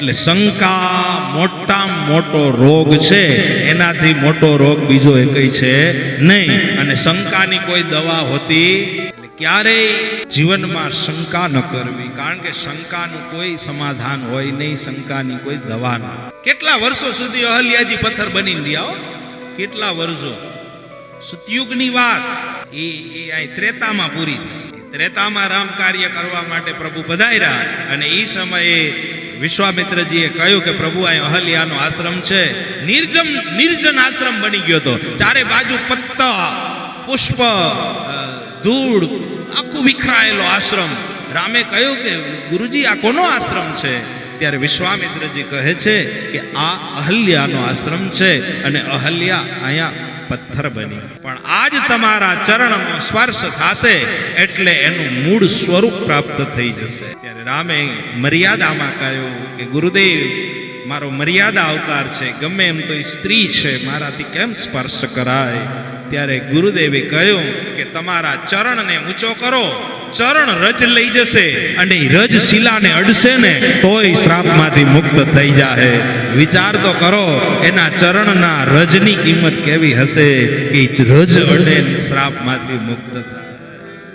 એટલે શંકા મોટામાં મોટો રોગ છે. એનાથી મોટો રોગ બીજો એકય છે નહીં. અને શંકાની કોઈ દવા હોતી ક્યારેય જીવનમાં શંકા ન કરવી. કારણ કે શંકાનું કોઈ સમાધાન હોય નહીં, શંકાની કોઈ દવા ના કેટલા વર્ષો સુધી અહલ્યાજી પથ્થર બની રહ્યા કેટલા વર્ષો? સતયુગની વાત. એ એ આ ત્રેતામાં પૂરી થઈ. ત્રેતામાં રામ કાર્ય કરવા માટે પ્રભુ પધાર્યા. અને એ સમયે વિશ્વામિત્રજીએ કહ્યું કે પ્રભુ, આ અહલ્યાનો આશ્રમ છે. નિર્જમ, નિર્જન આશ્રમ બની ગયો હતો. ચારે બાજુ પત્તા, પુષ્પ ધૂળ, આખું વિખરાયેલો આશ્રમ. રામે કહ્યું કે, ગુરુજી, આ કોનો આશ્રમ છે? ત્યારે વિશ્વામિત્રજી કહે છે કે, આ અહલ્યાનો આશ્રમ છે. અને અહલ્યા અહીંયા પથ્થર બની. પણ આજ તમારા ચરણનો સ્પર્શ થશે એટલે એનું મૂળ સ્વરૂપ પ્રાપ્ત થઈ જશે. ત્યારે રામે મર્યાદામાં કહ્યું કે, ગુરુદેવ, મારો મર્યાદા અવતાર છે. ગમે એમ તો એ સ્ત્રી છે. મારાથી કેમ સ્પર્શ કરાય? ત્યારે ગુરુદેવે કહ્યું કે, તમારા ચરણને ઊંચો કરો. ચરણ રજ લઈ જશે અને રજ શિલાને અડશે ને તોય શ્રાપમાંથી મુક્ત થઈ જાહે. વિચાર તો કરો, એના ચરણના રજની કિંમત કેવી હશે? કે રજ અડે શ્રાપમાંથી મુક્ત થાય.